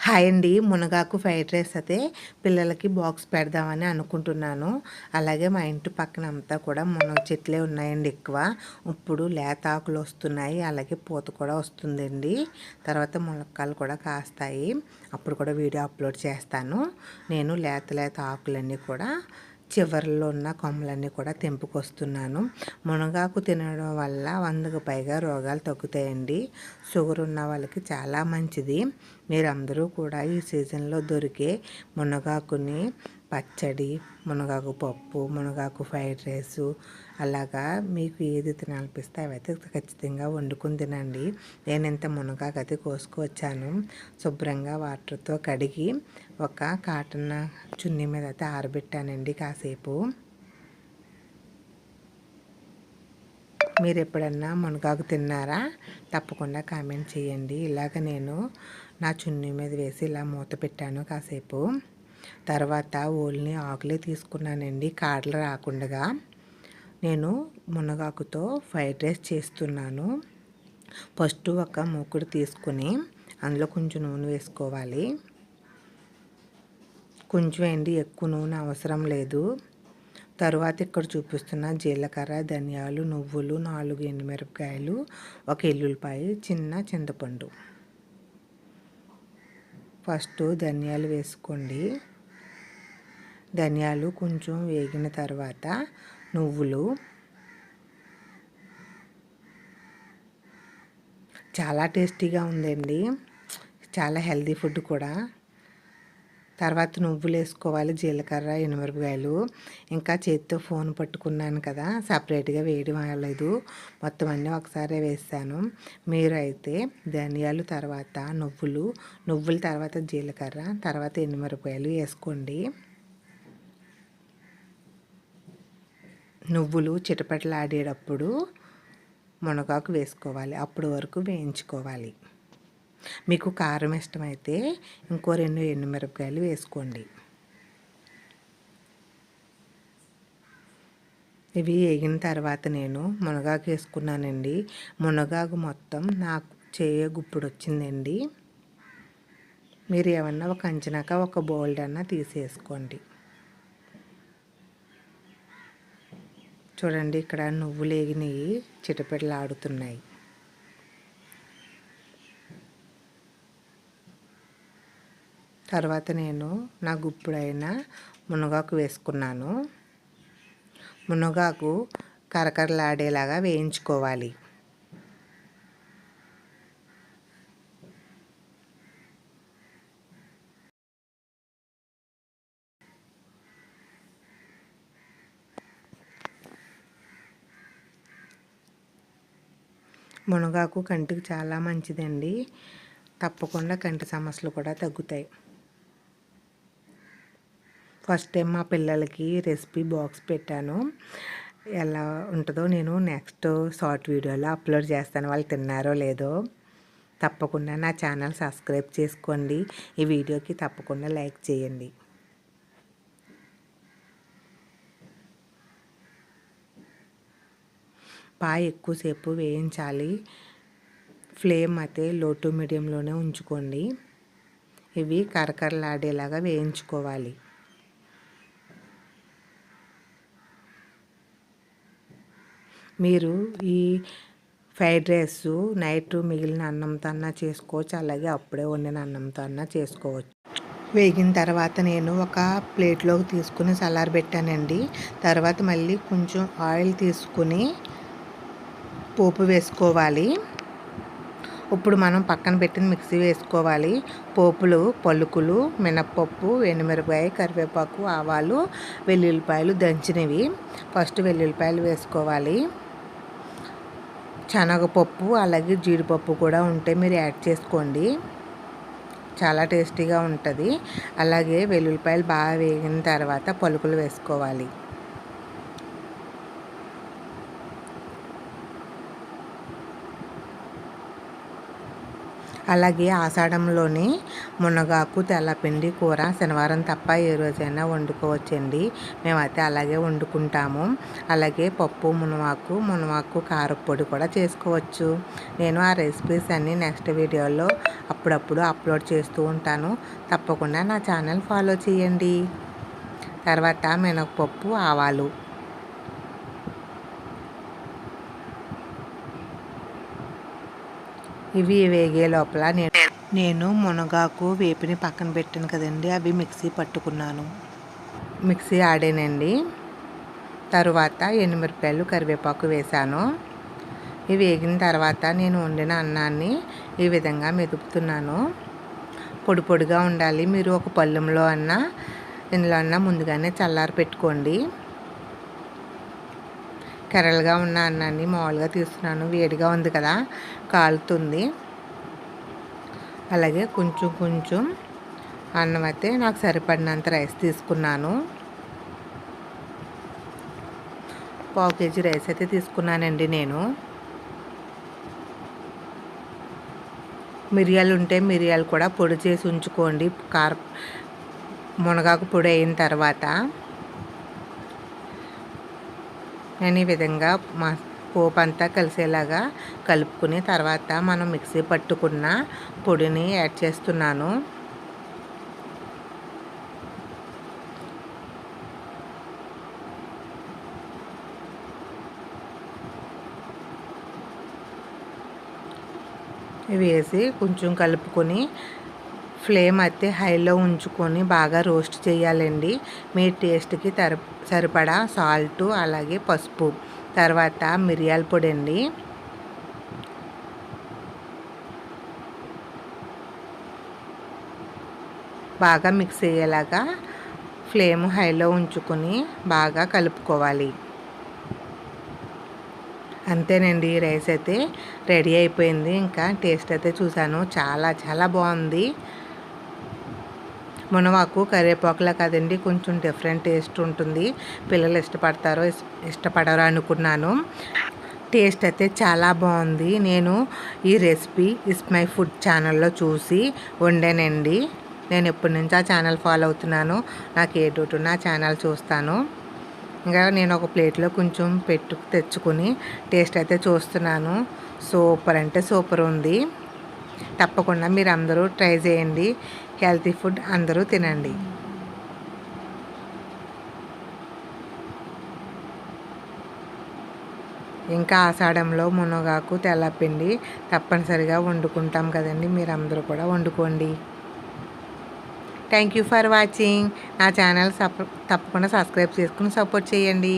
Hi అండి మునగాకు fried rice అయితే పిల్లలకి బాక్స్ పెడదామని అనుకుంటున్నాను. అలాగే మా ఇంటి పక్కన అంతా కూడా మునగ చెట్లే ఉన్నాయండి ఎక్కువ. ఇప్పుడు లేత ఆకులు వస్తున్నాయి అలాగే పూత కూడా వస్తుందండి. తర్వాత మునక్కాయలు కూడా కాస్తాయి. అప్పుడు కూడా వీడియో అప్లోడ్ చేస్తాను. నేను లేత లేత ఆకులన్నీ కూడా చివరిలో ఉన్న కొమ్మలన్నీ కూడా తెంపుకొస్తున్నాను. మునగాకు తినడం వల్ల వందకు పైగా రోగాలు తగ్గుతాయండి. షుగర్ ఉన్న వాళ్ళకి చాలా మంచిది. మీరందరూ కూడా ఈ సీజన్లో దొరికే మునగాకుని పచ్చడి మునగాకు పప్పు మునగాకు ఫ్రైడ్ రైసు అలాగా మీకు ఏది తినాలనిపిస్తే అవైతే ఖచ్చితంగా వండుకుని తినండి. నేను ఇంత మునగాకు అయితే కోసుకొచ్చాను శుభ్రంగా వాటర్తో కడిగి ఒక కాటన్ చున్నీ మీద అయితే ఆరబెట్టానండి కాసేపు. మీరు ఎప్పుడన్నా మునగాకు తిన్నారా? తప్పకుండా కామెంట్ చేయండి. ఇలాగ నేను నా చున్నీ మీద వేసి ఇలా మూత పెట్టాను కాసేపు. తర్వాత ఓల్ని ఆకులే తీసుకున్నానండి. కాడలు రాకుండా నేను మునగాకుతో ఫ్రైడ్ రైస్ చేస్తున్నాను. ఫస్ట్ ఒక మూకుడు తీసుకుని అందులో కొంచెం నూనె వేసుకోవాలి. కొంచెం అండి ఎక్కువ నూనె అవసరం లేదు. తరువాత ఇక్కడ చూపిస్తున్న జీలకర్ర ధనియాలు నువ్వులు నాలుగు ఎండుమిరపకాయలు ఒక ఎల్లుల్లిపాయ చిన్న చింతపండు. ఫస్ట్ ధనియాలు వేసుకోండి. ధనియాలు కొంచెం వేగిన తర్వాత నువ్వులు. చాలా టేస్టీగా ఉందండి. చాలా హెల్దీ ఫుడ్ కూడా. తర్వాత నువ్వులు వేసుకోవాలి జీలకర్ర ఎనిమిరపకాయలు. ఇంకా చేతితో ఫోన్ పట్టుకున్నాను కదా సపరేట్గా వేయడం అవ్వలేదు. మొత్తం అన్నీ ఒకసారి వేస్తాను. మీరు అయితే ధనియాలు తర్వాత నువ్వులు నువ్వుల తర్వాత జీలకర్ర తర్వాత ఎనిమిరపకాయలు వేసుకోండి. నువ్వులు చిటపటలాడేటప్పుడు మునగాకు వేసుకోవాలి. అప్పుడు వరకు వేయించుకోవాలి. మీకు కారం ఇష్టమైతే ఇంకో రెండు ఎండుమిరపకాయలు వేసుకోండి. ఇవి వేగిన తర్వాత నేను మునగాకు వేసుకున్నానండి. మునగాకు మొత్తం నాకు చేయ గుప్పుడు వచ్చిందండి మీరు ఏమన్నా ఒక అంచనాక ఒక బౌల్డ్ అన్నా తీసేసుకోండి. చూడండి ఇక్కడ నువ్వులు వేగినవి చిటపెట్టలు ఆడుతున్నాయి. తర్వాత నేను నా గుప్పుడైన మునగాకు వేసుకున్నాను. మునగాకు కరకరలాడేలాగా వేయించుకోవాలి. మునగాకు కంటికి చాలా మంచిదండి. తప్పకుండా కంటి సమస్యలు కూడా తగ్గుతాయి. ఫస్ట్ టైం మా పిల్లలకి రెసిపీ బాక్స్ పెట్టాను. ఎలా ఉంటుందో నేను నెక్స్ట్ షార్ట్ వీడియోలో అప్లోడ్ చేస్తాను. వాళ్ళు తిన్నారో లేదో తప్పకుండా నా ఛానల్ సబ్స్క్రైబ్ చేసుకోండి. ఈ వీడియోకి తప్పకుండా లైక్ చేయండి. పాయ ఎక్కువసేపు వేయించాలి. ఫ్లేమ్ అయితే లో టు మీడియంలోనే ఉంచుకోండి. ఇవి కరకరలాడేలాగా వేయించుకోవాలి. మీరు ఈ ఫ్రైడ్ రైస్ నైట్ మిగిలిన అన్నంతో అన్నా చేసుకోవచ్చు. అలాగే అప్పుడే వండిన అన్నంతో అన్నా చేసుకోవచ్చు. వేగిన తర్వాత నేను ఒక ప్లేట్లోకి తీసుకుని పెట్టానండి. తర్వాత మళ్ళీ కొంచెం ఆయిల్ తీసుకుని పోపు వేసుకోవాలి. ఇప్పుడు మనం పక్కన పెట్టిన మిక్సీ వేసుకోవాలి. పోపులు పలుకులు మినప్పప్పు ఎండుమిరపకాయ కరివేపాకు ఆవాలు వెల్లుల్లిపాయలు దంచినవి. ఫస్ట్ వెల్లుల్లిపాయలు వేసుకోవాలి. శనగపప్పు అలాగే జీడిపప్పు కూడా ఉంటే మీరు యాడ్ చేసుకోండి. చాలా టేస్టీగా ఉంటుంది. అలాగే వెల్లుల్లిపాయలు బాగా వేగిన తర్వాత పలుకులు వేసుకోవాలి. అలాగే ఆషాఢంలోని మునగాకు తెల్లపిండి కూర శనివారం తప్ప ఏ రోజైనా వండుకోవచ్చండి. మేమైతే అలాగే వండుకుంటాము. అలాగే పప్పు మునగాకు మునగాకు కారపొడి కూడా చేసుకోవచ్చు. నేను ఆ రెసిపీస్ అన్నీ నెక్స్ట్ వీడియోలో అప్పుడప్పుడు అప్లోడ్ చేస్తూ ఉంటాను. తప్పకుండా నా ఛానల్ ఫాలో చేయండి. తర్వాత మినపప్పు ఆవాలు. ఇవి వేగే లోపల నేను నేను మునగాకు వేపిని పక్కన పెట్టాను కదండి అవి మిక్సీ పట్టుకున్నాను. మిక్సీ ఆడానండి. తరువాత ఎనిమిరపాయలు కరివేపాకు వేశాను. ఇవి వేగిన తర్వాత నేను వండిన అన్నాన్ని ఈ విధంగా మెదుపుతున్నాను. పొడి పొడిగా ఉండాలి. మీరు ఒక పళ్ళెంలో అన్నా ఇందులో అన్నా ముందుగానే చల్లారి పెట్టుకోండి కెరలుగా ఉన్న అన్నాన్ని మామూలుగా తీస్తున్నాను. వేడిగా ఉంది కదా కాలుతుంది. అలాగే కొంచెం కొంచెం అన్నం అయితే నాకు సరిపడినంత రైస్ తీసుకున్నాను. పావు కేజీ రైస్ అయితే తీసుకున్నానండి నేను. మిరియాలు ఉంటే మిరియాలు కూడా పొడి చేసి ఉంచుకోండి. కార మునగాకు పొడి అయిన తర్వాత. నేను ఈ విధంగా మా పోపు అంతా కలిసేలాగా కలుపుకుని తర్వాత మనం మిక్సీ పట్టుకున్న పొడిని యాడ్ చేస్తున్నాను. వేసి కొంచెం కలుపుకొని ఫ్లేమ్ అయితే హైలో ఉంచుకొని బాగా రోస్ట్ చేయాలండి. మీ టేస్ట్కి తర సరిపడా సాల్ట్ అలాగే పసుపు. తర్వాత మిరియాల పొడి అండి. బాగా మిక్స్ అయ్యేలాగా ఫ్లేమ్ హైలో ఉంచుకొని బాగా కలుపుకోవాలి. అంతేనండి రైస్ అయితే రెడీ అయిపోయింది. ఇంకా టేస్ట్ అయితే చూశాను. చాలా చాలా బాగుంది. మునవాకు కరివేపాకులా కదండి కొంచెం డిఫరెంట్ టేస్ట్ ఉంటుంది. పిల్లలు ఇష్టపడతారో ఇష్టపడరో అనుకున్నాను. టేస్ట్ అయితే చాలా బాగుంది. నేను ఈ రెసిపీ ఇస్ మై ఫుడ్ ఛానల్లో చూసి వండానండి. నేను ఎప్పటి నుంచి ఆ ఛానల్ ఫాలో అవుతున్నాను. నాకు ఏ డౌట్ ఉన్నా ఛానల్ చూస్తాను. ఇంకా నేను ఒక ప్లేట్లో కొంచెం పెట్టు తెచ్చుకొని టేస్ట్ అయితే చూస్తున్నాను. సూపర్ అంటే సూపర్ ఉంది. తప్పకుండా మీరు అందరూ ట్రై చేయండి. హెల్తీ ఫుడ్ అందరూ తినండి. ఇంకా ఆషాఢంలో మునగాకు తెల్లపిండి తప్పనిసరిగా వండుకుంటాం కదండి. మీరు అందరూ కూడా వండుకోండి. థ్యాంక్ యూ ఫర్ వాచింగ్ నా ఛానల్ తప్పకుండా సబ్స్క్రైబ్ చేసుకుని సపోర్ట్ చేయండి.